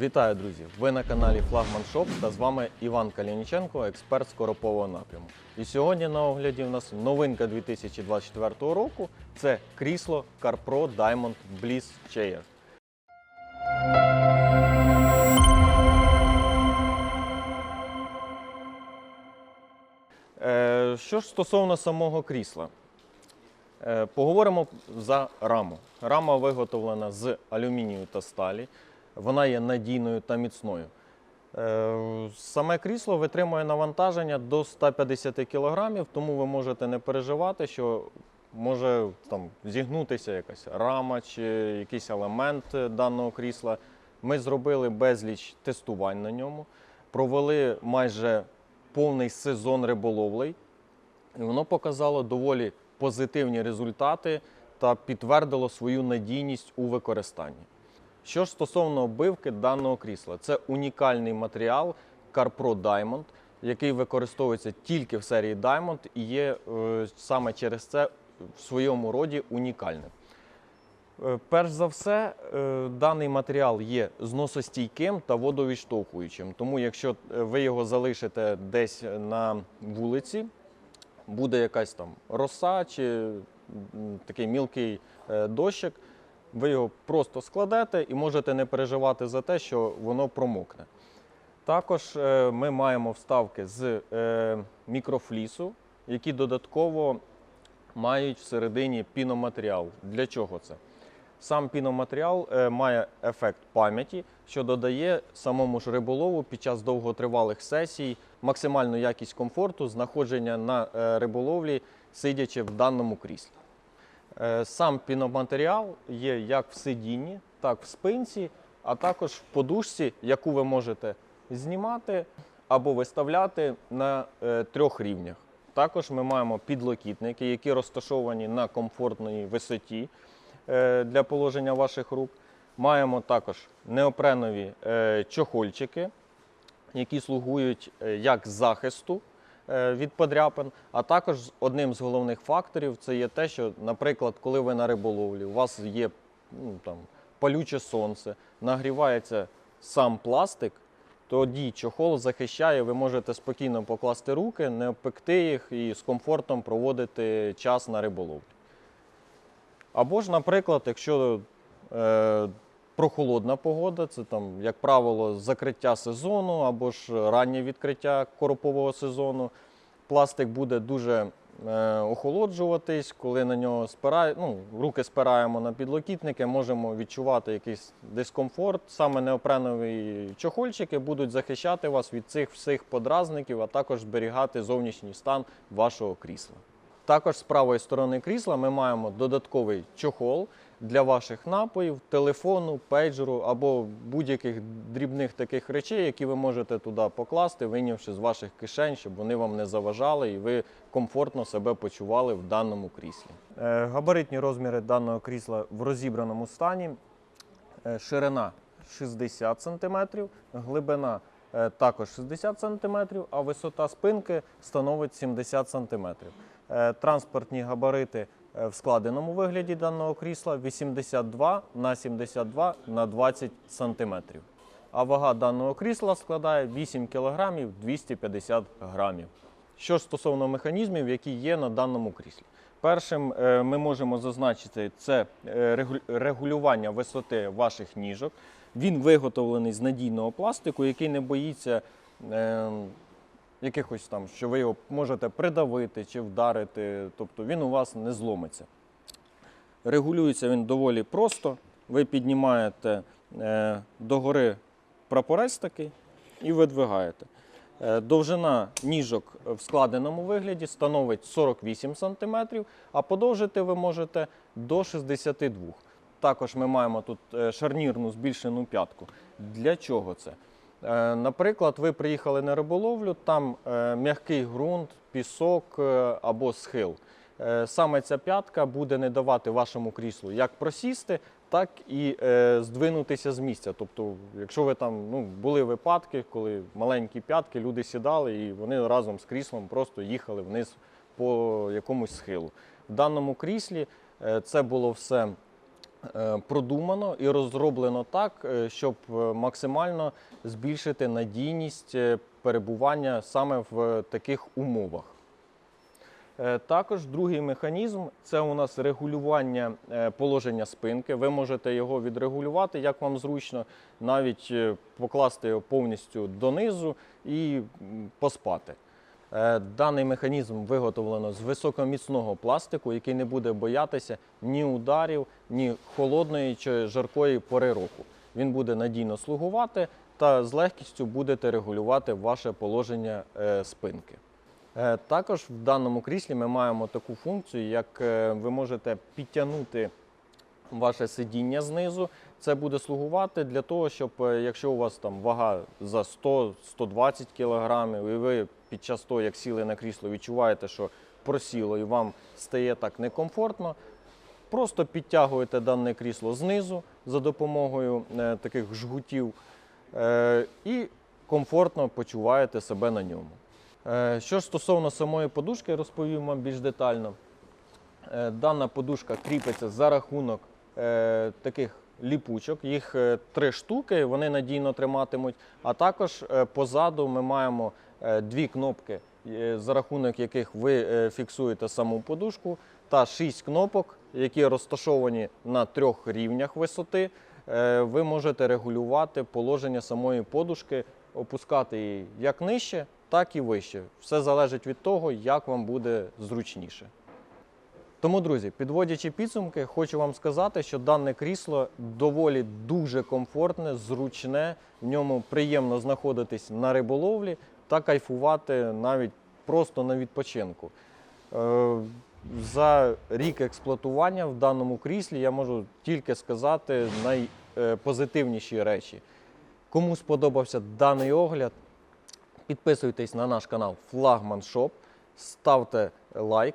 Вітаю, друзі! Ви на каналі Флагман Шоп та з вами Іван Калініченко, експерт з коропового напряму. І сьогодні на огляді в нас новинка 2024 року. Це крісло CarPro Diamond Bliss Chair. Е, Що ж стосовно самого крісла, Е, Поговоримо за раму. Рама виготовлена з алюмінію та сталі. Вона є надійною та міцною. Е, Саме крісло витримує навантаження до 150 кг, тому ви можете не переживати, що може там, зігнутися якась рама чи якийсь елемент даного крісла. Ми зробили безліч тестувань на ньому, провели майже повний сезон риболовлей. І воно показало доволі позитивні результати та підтвердило свою надійність у використанні. Що ж стосовно оббивки даного крісла, це унікальний матеріал CarPro Diamond, який використовується тільки в серії Diamond і є е, саме через це в своєму роді унікальним. Е, Перш за все, е, даний матеріал є зносостійким та водовідштовхуючим. Тому, якщо е, ви його залишите десь на вулиці, буде якась там роса чи такий мілкий дощик, ви його просто складете і можете не переживати за те, що воно промокне. Також е, ми маємо вставки з е, мікрофлісу, які додатково мають всередині піноматеріал. Для чого це? Сам піноматеріал е, має ефект пам'яті, що додає самому ж риболову під час довготривалих сесій максимальну якість комфорту знаходження на риболовлі, сидячи в даному кріслі. Е, Сам піноматеріал є як в сидінні, так в спинці, а також в подушці, яку ви можете знімати або виставляти на е, трьох рівнях. Також ми маємо підлокітники, які розташовані на комфортній висоті е, для положення ваших рук. Маємо також неопренові чохольчики, які слугують як захисту від подряпин, а також одним з головних факторів це є те, що, наприклад, коли ви на риболовлі, у вас є ну, там, палюче сонце, нагрівається сам пластик, тоді чохол захищає, ви можете спокійно покласти руки, не обпекти їх і з комфортом проводити час на риболовлі. Або ж, наприклад, якщо е, прохолодна погода, це там, як правило, закриття сезону або ж раннє відкриття коропового сезону, пластик буде дуже е, охолоджуватись, коли на нього спирає, ну, руки спираємо на підлокітники, можемо відчувати якийсь дискомфорт. Саме неопренові чохольчики будуть захищати вас від цих всіх подразників, а також зберігати зовнішній стан вашого крісла. Також з правої сторони крісла ми маємо додатковий чохол для ваших напоїв, телефону, пейджеру або будь-яких дрібних таких речей, які ви можете туди покласти, вийнявши з ваших кишень, щоб вони вам не заважали і ви комфортно себе почували в даному кріслі. Е, Габаритні розміри даного крісла в розібраному стані. Е, Ширина 60 см, глибина е, також 60 см, а висота спинки становить 70 см. Е, Транспортні габарити е, в складеному вигляді даного крісла 82 на 72 на 20 см. А вага даного крісла складає 8 кг 250 грамів. Що ж стосовно механізмів, які є на даному кріслі. Першим е, ми можемо зазначити це регулювання висоти ваших ніжок. Він виготовлений з надійного пластику, який не боїться е, якихось там, що ви його можете придавити чи вдарити, тобто він у вас не зломиться. Регулюється він доволі просто. Ви піднімаєте е, догори прапорець такий і видвигаєте. Е, Довжина ніжок в складеному вигляді становить 48 см, а подовжити ви можете до 62 см. Також ми маємо тут е, шарнірну збільшену п'ятку. Для чого це? Е, Наприклад, ви приїхали на риболовлю, там е, м'який ґрунт, пісок е, або схил. Саме ця п'ятка буде не давати вашому кріслу як просісти, так і здвинутися з місця. Тобто, якщо ви там ну, були випадки, коли маленькі п'ятки, люди сідали і вони разом з кріслом просто їхали вниз по якомусь схилу. В даному кріслі це було все продумано і розроблено так, е, щоб е, максимально збільшити надійність е, перебування саме в таких умовах. Е, Також другий механізм це у нас регулювання е, положення спинки. Ви можете його відрегулювати, як вам зручно, навіть е, покласти його повністю донизу і поспати. Е, Даний механізм виготовлено з високоміцного пластику, який не буде боятися ні ударів, ні холодної чи жаркої пори року. Він буде надійно слугувати та з легкістю будете регулювати ваше положення е, спинки. Е, Також в даному кріслі ми маємо таку функцію, як ви можете підтягнути ваше сидіння знизу. Це буде слугувати для того, щоб е, якщо у вас там вага за 100-120 кг, і ви під час того, як сіли на крісло, відчуваєте, що просіло і вам стає так некомфортно, просто підтягуєте дане крісло знизу за допомогою е, таких жгутів е, і комфортно почуваєте себе на ньому. Е, Що стосовно самої подушки, розповім вам більш детально. Е, Дана подушка кріпиться за рахунок е, таких ліпучок. Їх е, три штуки, вони надійно триматимуть. А також е, позаду ми маємо дві кнопки, за рахунок яких ви фіксуєте саму подушку, та шість кнопок, які розташовані на трьох рівнях висоти. Ви можете регулювати положення самої подушки, опускати її як нижче, так і вище. Все залежить від того, як вам буде зручніше. Тому, друзі, підводячи підсумки, хочу вам сказати, що дане крісло доволі дуже комфортне, зручне, в ньому приємно знаходитись на риболовлі та кайфувати навіть просто на відпочинку. Е, За рік експлуатування в даному кріслі я можу тільки сказати найпозитивніші речі. Кому сподобався даний огляд, підписуйтесь на наш канал Флагман Шоп, ставте лайк,